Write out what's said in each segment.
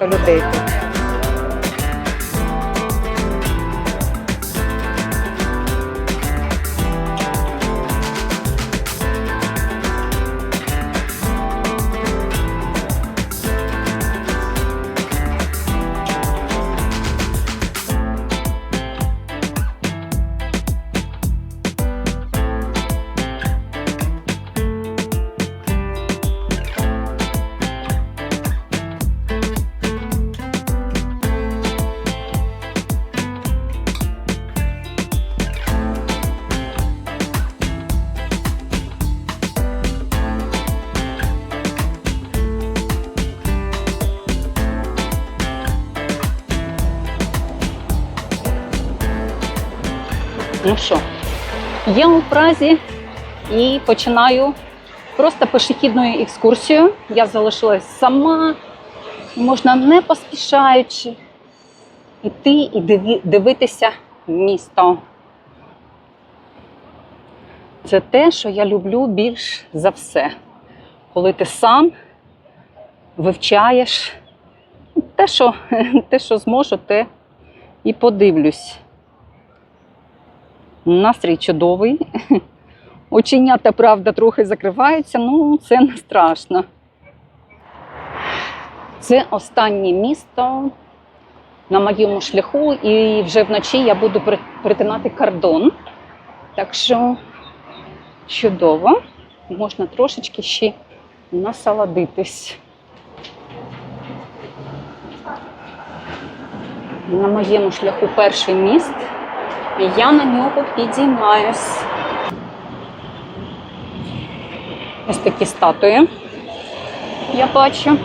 багато людей Ну що, я у Празі і починаю просто пішохідною екскурсією. Я залишилась сама, можна не поспішаючи йти і дивитися місто. Це те, що я люблю більш за все. Коли ти сам вивчаєш те, що, те, що зможу, те і подивлюсь. Настрій чудовий. Оченята, правда, трохи закриваються, ну це не страшно. Це останнє місто на моєму шляху, і вже вночі я буду при- перетинати кордон. Так що чудово, можна трошечки ще насолодитись. На моєму шляху перший міст. І я на нього підіймаюсь. Ось такі статуї я бачу.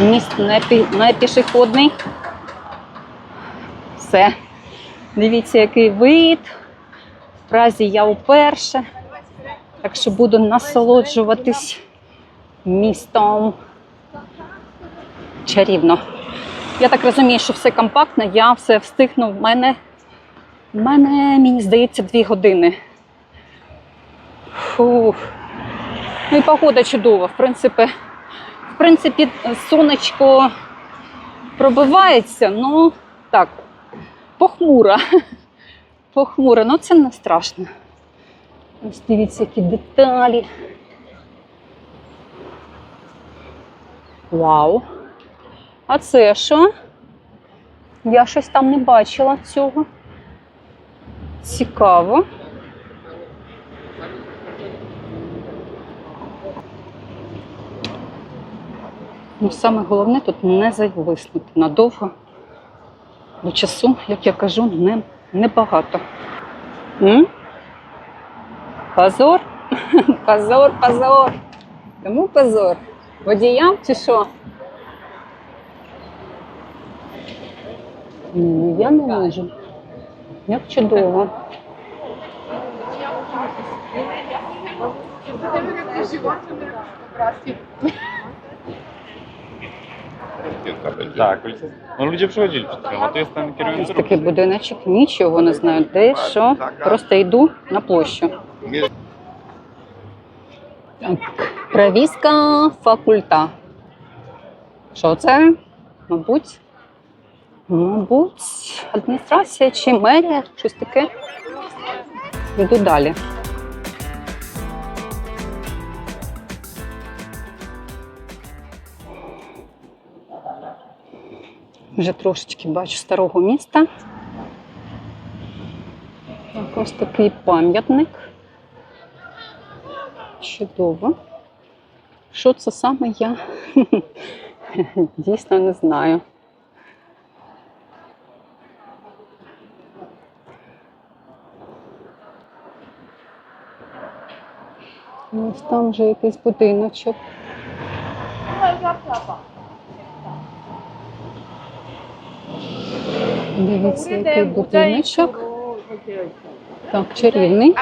Міст не, не пішохідний. Все. Дивіться, який вид. В Празі я вперше. Так що буду насолоджуватись містом. Чарівно. Я так розумію, що все компактно, я все встигну. В мене, в мене мені здається, дві години. Фух. Ну і погода чудова. В принципі, в принципі, сонечко пробивається, ну так, похмуро. Похмуро, ну це не страшно. Ось дивіться, які деталі. Вау! А це що? Я щось там не бачила цього. Цікаво. Ну, саме головне тут не зависнути надовго. Бо часу, як я кажу, не, небагато. М? Позор? Позор, позор. Кому позор? Водіям чи що? Ні, я не можу. Як чудово. Так. Ну tu jest ten Ось такий будиночок, нічого не знаю, де що. Просто йду на площу. Так, Правіська факульта. Що це? Мабуть, мабуть, адміністрація чи мерія, щось таке. Йду далі. Вже трошечки бачу старого міста. Ось такий пам'ятник. Чудово. Що це саме я дійсно не знаю. Ось там вже якийсь будиночок. Дивіться, який будиночок. Так, чарівний.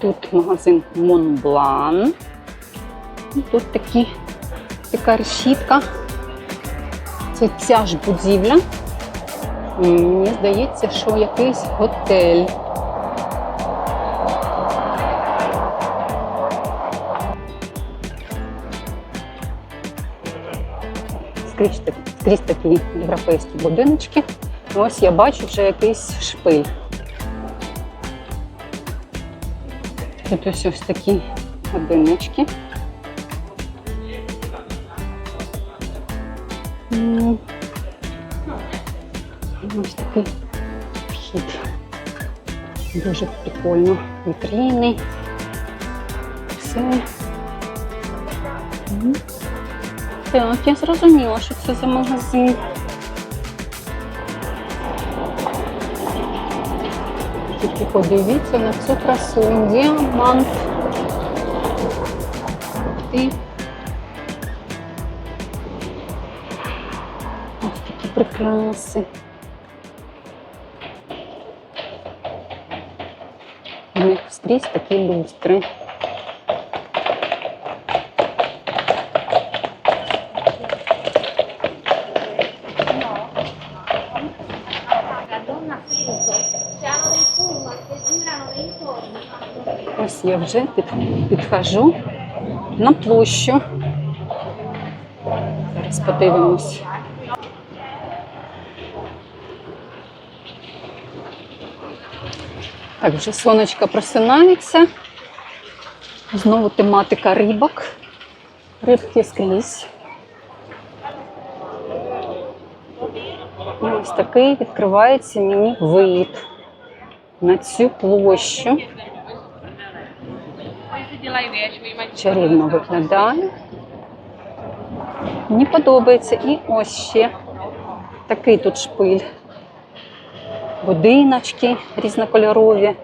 Тут магазин Монблан. Тут такі, така решітка. Це ця ж будівля, Мені здається, що якийсь готель. Скрізь, скрізь такі європейські будиночки. Ось я бачу вже якийсь шпиль. Тут ось ось такі одинички. Ось такий вхід. Дуже прикольно. Вітріни. Все. Так, я зрозуміла, що це за магазин. Тільки подивіться на цю красу. Діамант. Ти. Прикраси. У них скрізь такі люстри. Ось я вже під, підхожу на площу. Зараз подивимось. Так, вже сонечко просинається. Знову тематика рибок. Рибки скрізь. І Ось такий відкривається мені вид на цю площу. Чарівно виглядає. Мені подобається. І ось ще такий тут шпиль. Будиночки різнокольорові.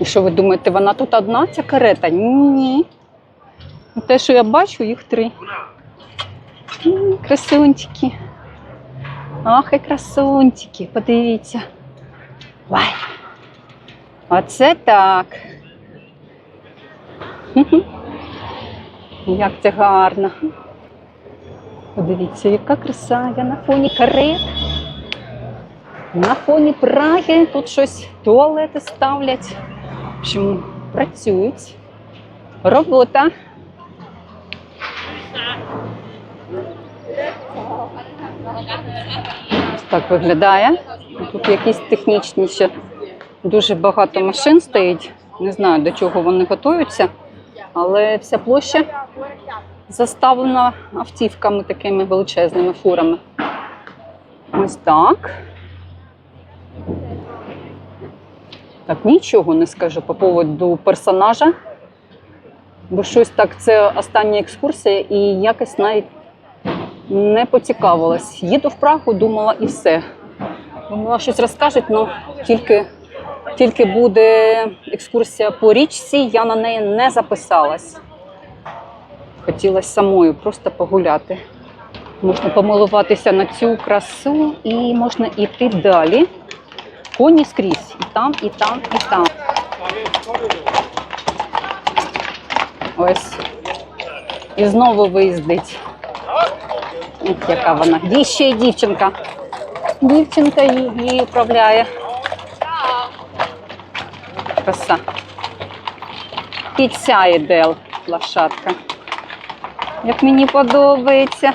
І що ви думаєте, вона тут одна, ця карета? Ні. Те, що я бачу, їх три. М, Ах, і красунчики, подивіться. Вай. Оце так. Як це гарно. Подивіться, яка краса. Я на фоні карет. На фоні Праги тут щось туалети ставлять. В общем, працюють. Робота. Ось Так виглядає. Тут якісь технічні ще дуже багато машин стоїть. Не знаю, до чого вони готуються, але вся площа заставлена автівками такими величезними фурами. Ось так. Так, нічого не скажу по поводу персонажа. Бо щось так, це остання екскурсія, і якось навіть не поцікавилась. Їду в Прагу, думала і все. Думала, щось розкажуть, але тільки, тільки буде екскурсія по річці, я на неї не записалась. Хотілося самою просто погуляти. Можна помилуватися на цю красу і можна йти далі. Коні скрізь. І там, і там, і там. Ось. І знову виїздить. Ох, яка вона. Ді ще й дівчинка. Дівчинка її, управляє. Краса. І ця лошадка. Як мені подобається.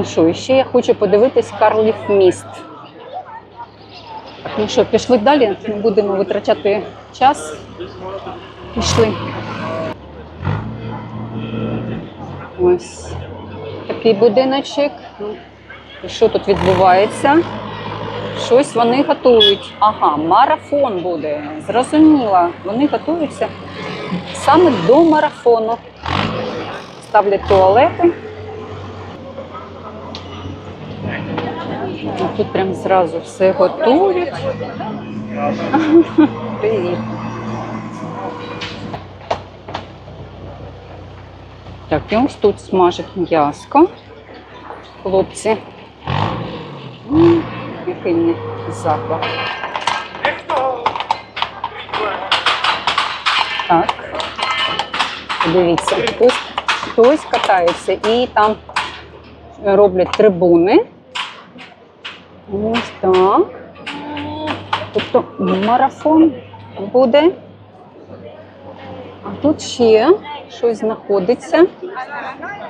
Ну що, і ще я хочу подивитись Карлів міст. Ну що, пішли далі, не будемо витрачати час. Пішли. Ось такий будиночок. Що тут відбувається? Щось вони готують. Ага, марафон буде. Зрозуміла. Вони готуються саме до марафону. Ставлять туалети. Тут прям зразу все готують. Привіт. Так, і ось тут смажать м'яско. Хлопці. Який мені запах. Так. Дивіться, хтось, хтось катається і там роблять трибуни. Ось так. Тобто марафон буде. А тут ще щось знаходиться.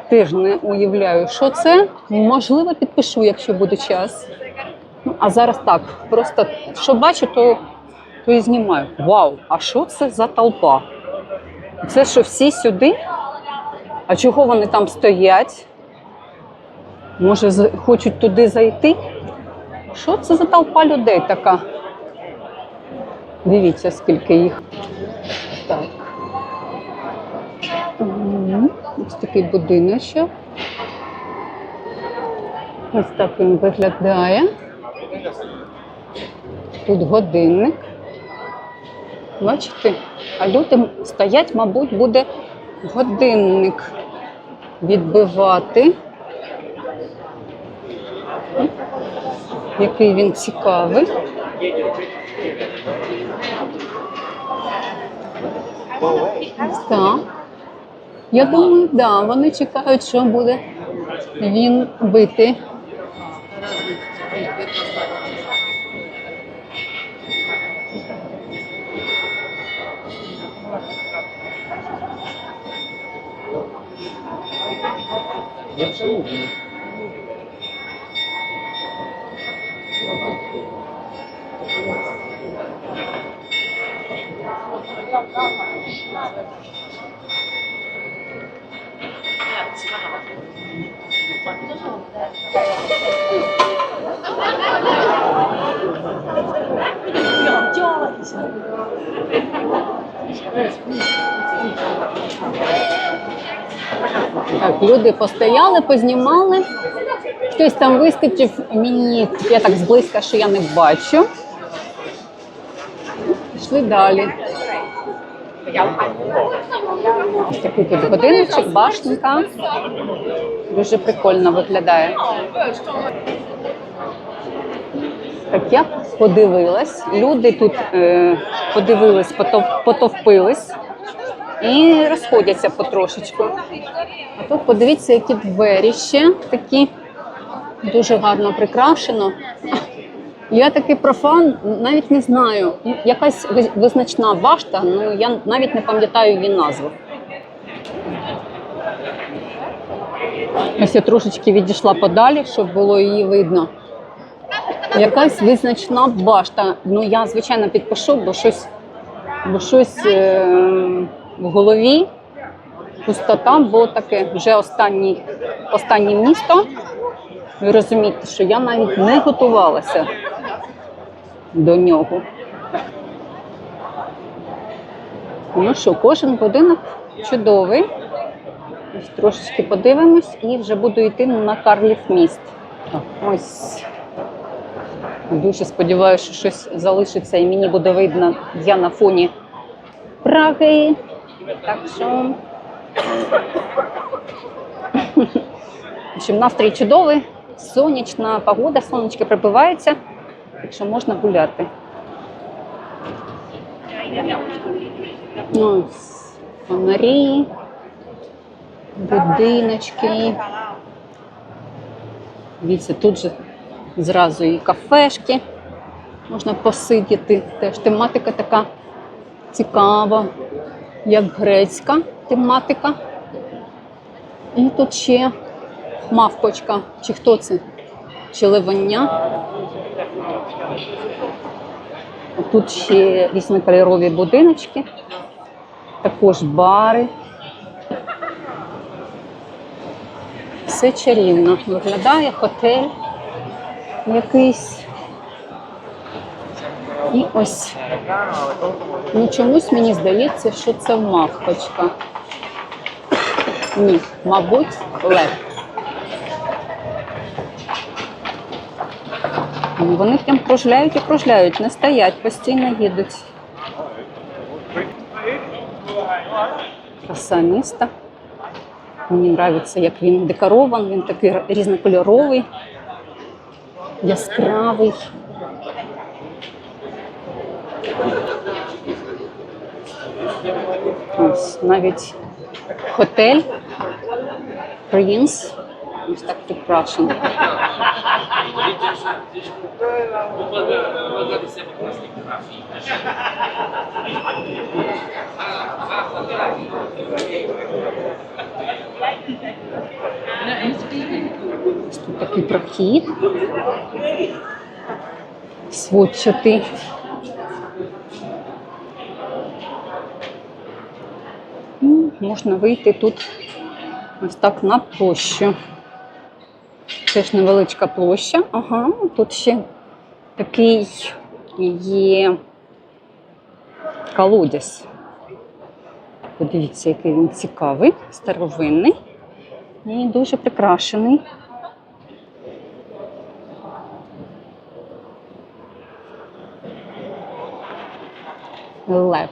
Теж не уявляю, що це. Можливо, підпишу, якщо буде час. Ну, а зараз так, просто що бачу, то, то і знімаю. Вау! А що це за толпа? Це що всі сюди? А чого вони там стоять? Може, хочуть туди зайти? Що це за толпа людей така? Дивіться, скільки їх. Так. Ось такий будиночок. Ось так він виглядає. Тут годинник. Бачите? А люди стоять, мабуть, буде годинник відбивати. Який він цікавий. Так. Я думаю, да, вони чекають, що буде він бити. Так, люди постояли, познімали. Хтось там вискочив, мені я так зблизька, що я не бачу. Пішли далі. Ось такий тут годиночок, башенка. Дуже прикольно виглядає. Так я подивилась. Люди тут е, подивились, потов, потовпились і розходяться потрошечку. А тут подивіться, які двері ще такі дуже гарно прикрашено. Я такий профан, навіть не знаю. Якась визначна башта, ну я навіть не пам'ятаю її назву. Ось я трошечки відійшла подалі, щоб було її видно. Якась визначна башта. Ну я звичайно підпишу, бо щось, бо щось е, голові пустота, бо таке вже останнє місто. Ви розумієте, що я навіть не готувалася до нього. Ну що, кожен будинок чудовий. Ось трошечки подивимось і вже буду йти на Карлів міст. Ось. Дуже сподіваюся, що щось залишиться і мені буде видно. Я на фоні Праги. Так що. В общем, настрій чудовий, сонячна погода, сонечко прибивається, так що можна гуляти. Ось фонарі, будиночки. Дивіться, тут же зразу і кафешки. Можна посидіти. Теж тематика така цікава, як грецька тематика. І тут ще мавпочка. Чи хто це? Чи ливання. Тут ще різнокольорові будиночки, також бари. Все чарівно. Виглядає готель якийсь. І ось. Ну, чомусь мені здається, що це мавпочка. Ні, мабуть, лев. Вони прям кружляють і кружляють, не стоять, постійно їдуть. Краса міста. Мені подобається, як він декорований, він такий різнокольоровий, яскравий. Ось навіть готель Принц. Ось так прикрашений. Ось тут такий прохід. Сводчатий. Ну, Можна вийти тут ось так на площу. Це ж невеличка площа. Ага, тут ще такий є колодязь. Подивіться, який він цікавий, старовинний і дуже прикрашений. Лев.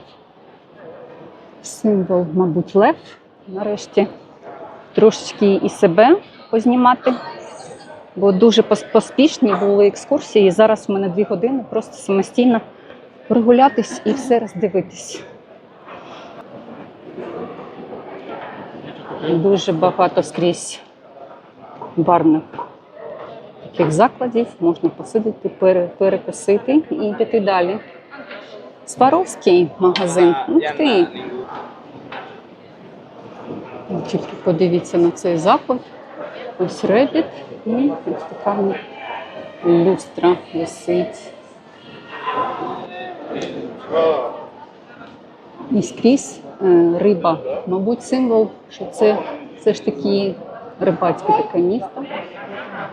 Символ, мабуть, лев. Нарешті трошечки і себе познімати, бо дуже поспішні були екскурсії. І зараз в мене дві години просто самостійно прогулятись і все роздивитись. Дуже багато скрізь барних таких закладів. Можна посидіти, пере- перекусити і піти далі. Сваровський магазин. Ух ти! Тільки подивіться на цей заклад. Ось ребіт і ось така люстра висить. І скрізь е, риба. Мабуть, символ, що це все ж таки рибацьке таке місто.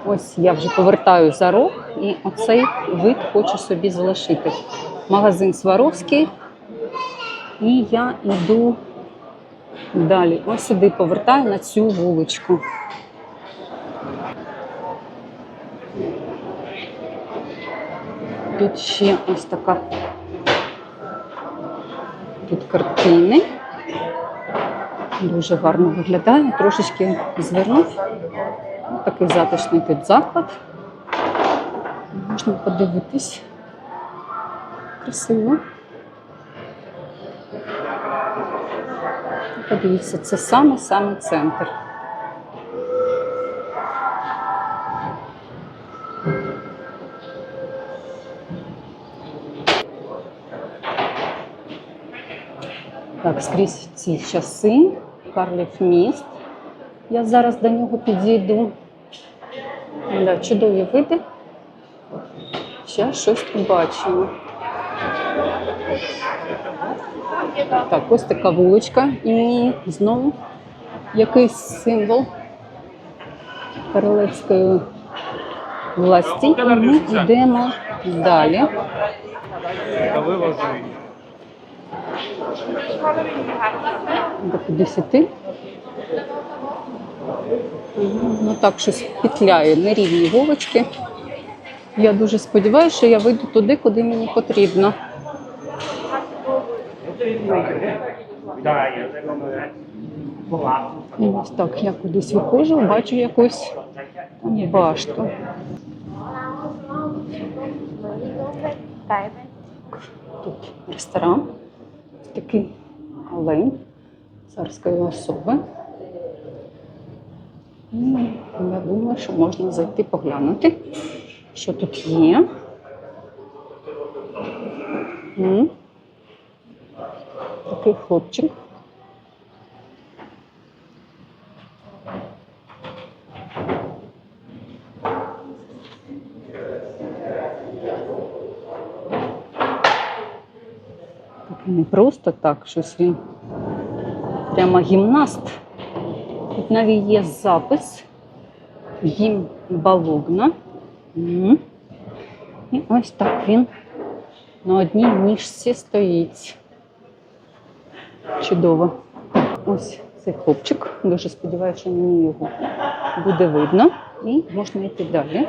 Ось я вже повертаю за рог і оцей вид хочу собі залишити. Магазин Сваровський. І я йду далі. Ось сюди повертаю на цю вуличку. Тут ще ось така. Тут картини. Дуже гарно виглядає. Трошечки звернув. Такий затишний тут заклад. Можна подивитись. Красиво. Подивіться, це саме-саме центр. Так, скрізь ці часи, Карлів міст. Я зараз до нього підійду. Да, чудові види. Ще щось побачимо. Так, ось така вуличка. І знову якийсь символ королевської власті. І ми йдемо далі. До 50. Ну так, щось петляє, нерівні вулички. Я дуже сподіваюся, що я вийду туди, куди мені потрібно. Ось так, я кудись виходжу, бачу якусь башту. Тут ресторан, такий олень царської особи. Я думаю, що можна зайти поглянути, що тут є. Такий хлопчик. Не просто так, щось він прямо гімнаст. Тут навіть є запис гімн Балогна. І ось так він на одній ніжці стоїть. Чудово. Ось цей хлопчик. Дуже сподіваюся, що мені його буде видно. І можна йти далі.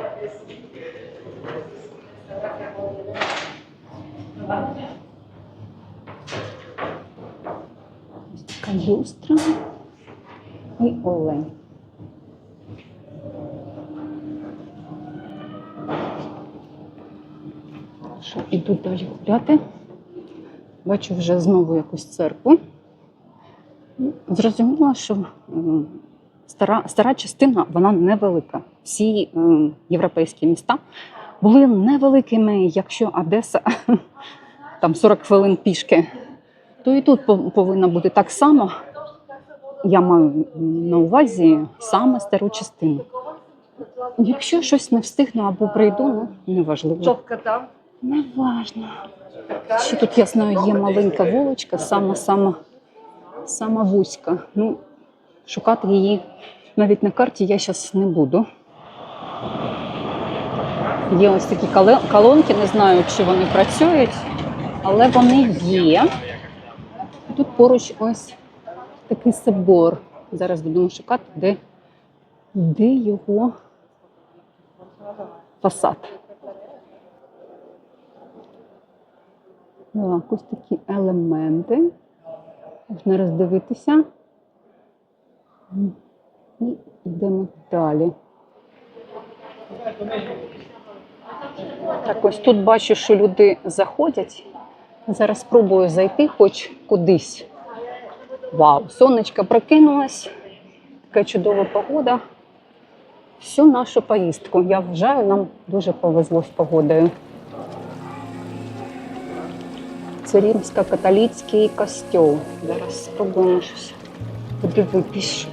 Ось така люстра і олень. Що, іду далі гуляти. Бачу вже знову якусь церкву. Зрозуміла, що стара, стара частина вона невелика. Всі європейські міста були невеликими, якщо Одеса там 40 хвилин пішки, то і тут пов- повинно бути так само. Я маю на увазі саме стару частину. Якщо щось не встигну або прийду, ну неважливо. Чопка там. Неважно. Ще тут, я знаю, є маленька вуличка, сама сама сама вузька. Ну, шукати її навіть на карті я зараз не буду. Є ось такі колонки, не знаю, чи вони працюють, але вони є. Тут поруч ось такий собор. Зараз будемо шукати, де, де його фасад. Так, ось такі елементи. Можна роздивитися. І йдемо далі. Так, ось тут бачу, що люди заходять. Зараз спробую зайти хоч кудись. Вау, сонечко прокинулось. Така чудова погода. Всю нашу поїздку. Я вважаю, нам дуже повезло з погодою. Це римсько-католицький костюм. Зараз спробуємо щось подивитись,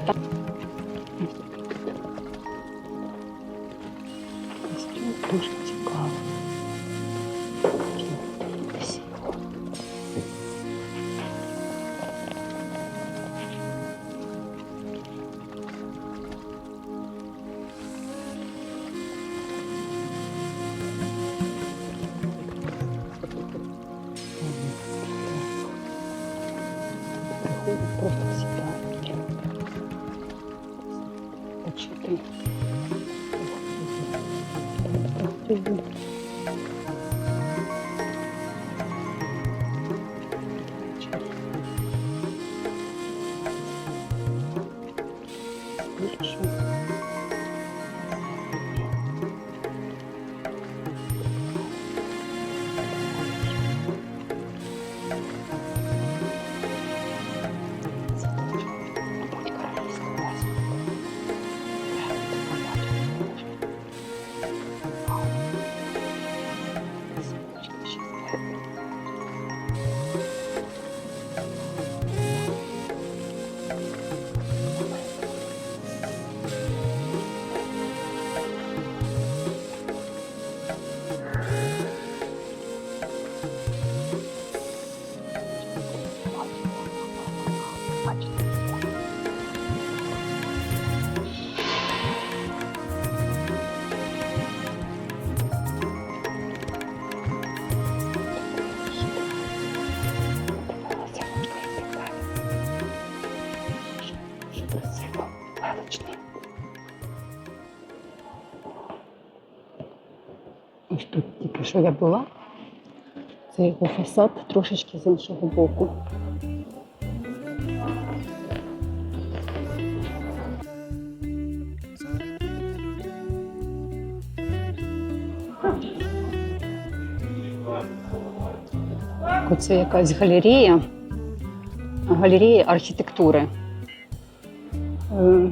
Ось тут тільки що я була. Це його фасад трошечки з іншого боку. Оце якась галерея, галерея архітектури. Е,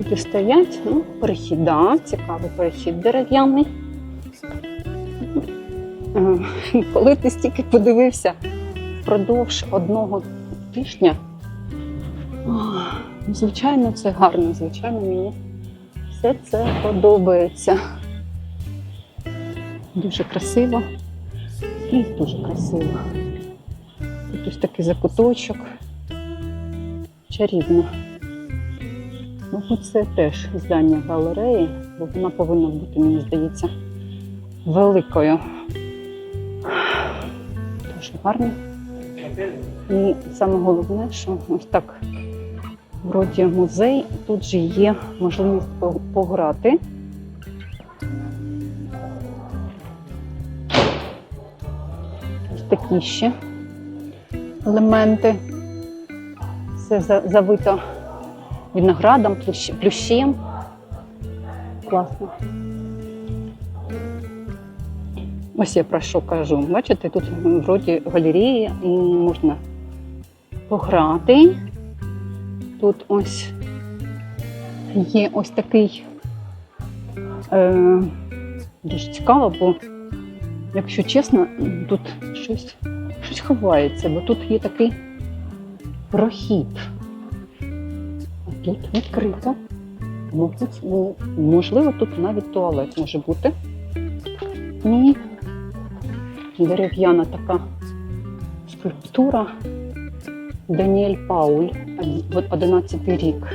Люди стоять, ну, перехід, цікавий перехід дерев'яний. Коли ти стільки подивився впродовж одного тижня, ну, звичайно, це гарно, звичайно, мені все це подобається. Дуже красиво і дуже красиво. Тут ось такий закуточок. Чарівно. Мабуть, це теж здання галереї, бо вона повинна бути, мені здається, великою. Дуже. І саме головне, що ось так вроді музей, тут же є можливість по- пограти. такі ще елементи. Все завито виноградом, плющем. Класно. Ось я про що кажу. Бачите, тут вроді галерея, і можна пограти. Тут ось є ось такий е, дуже цікаво, бо, якщо чесно, тут щось, щось ховається, бо тут є такий прохід. А тут відкрито. Ну, можливо, тут навіть туалет може бути. І дерев'яна така скульптура Даніель Пауль, 11 рік.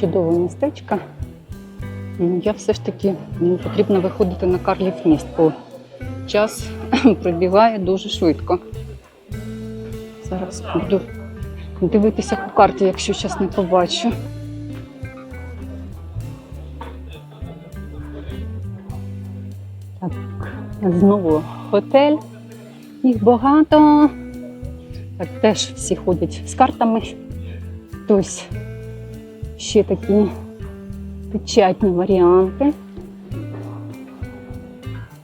Чудове містечко. Я все ж таки потрібно виходити на Карлів міст, бо час пробігає дуже швидко. Зараз буду дивитися по карті, якщо зараз не побачу. Так, знову готель. Їх багато. Так теж всі ходять з картами. Хтось ще такі печатні варіанти.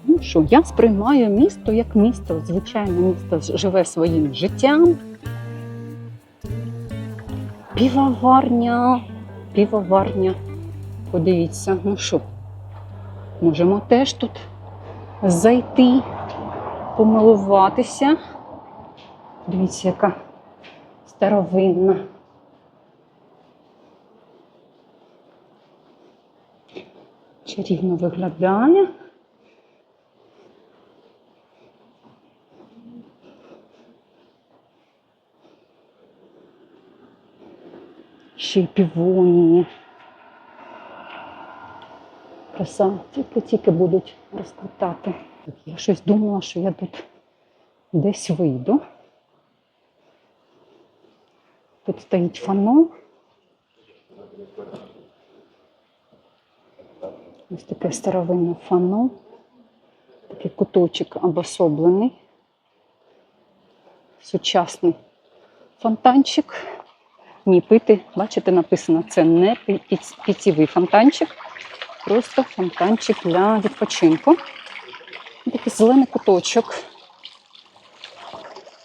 Ну що, я сприймаю місто як місто. Звичайно, місто живе своїм життям. Півоварня, півоварня. Подивіться, ну що, можемо теж тут зайти, помилуватися. Дивіться, яка старовинна. Чарівно виглядає. Ще й півонії. Краса тільки-тільки будуть розквітати. Я щось думала, що я тут десь вийду. Тут стоїть фано. Ось таке старовинне фано. Такий куточок обособлений. Сучасний фонтанчик. Ні, пити, бачите, написано, це не пі- фонтанчик, просто фонтанчик для відпочинку. Такий зелений куточок.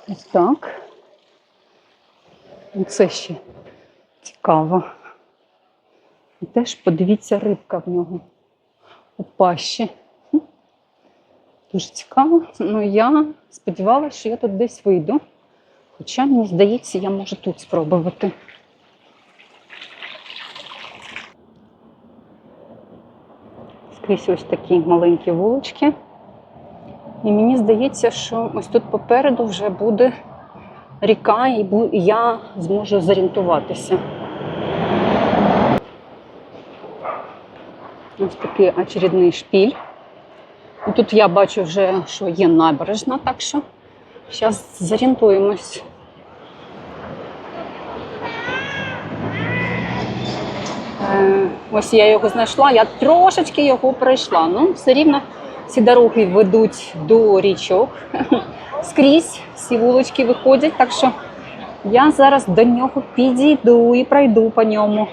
Ось так. Це ще цікаво. І теж подивіться, рибка в нього у пащі. Дуже цікаво. Ну, я сподівалася, що я тут десь вийду. Хоча, мені здається, я можу тут спробувати. Скрізь ось такі маленькі вулички. І мені здається, що ось тут попереду вже буде ріка, і я зможу зорієнтуватися. Ось такий очередний шпіль. Тут я бачу вже, що є набережна, так що зараз зорієнтуємось. Ось я його знайшла, я трошечки його пройшла. Ну, все рівно всі дороги ведуть до річок. Скрізь всі вулички виходять, так що я зараз до нього підійду і пройду по ньому.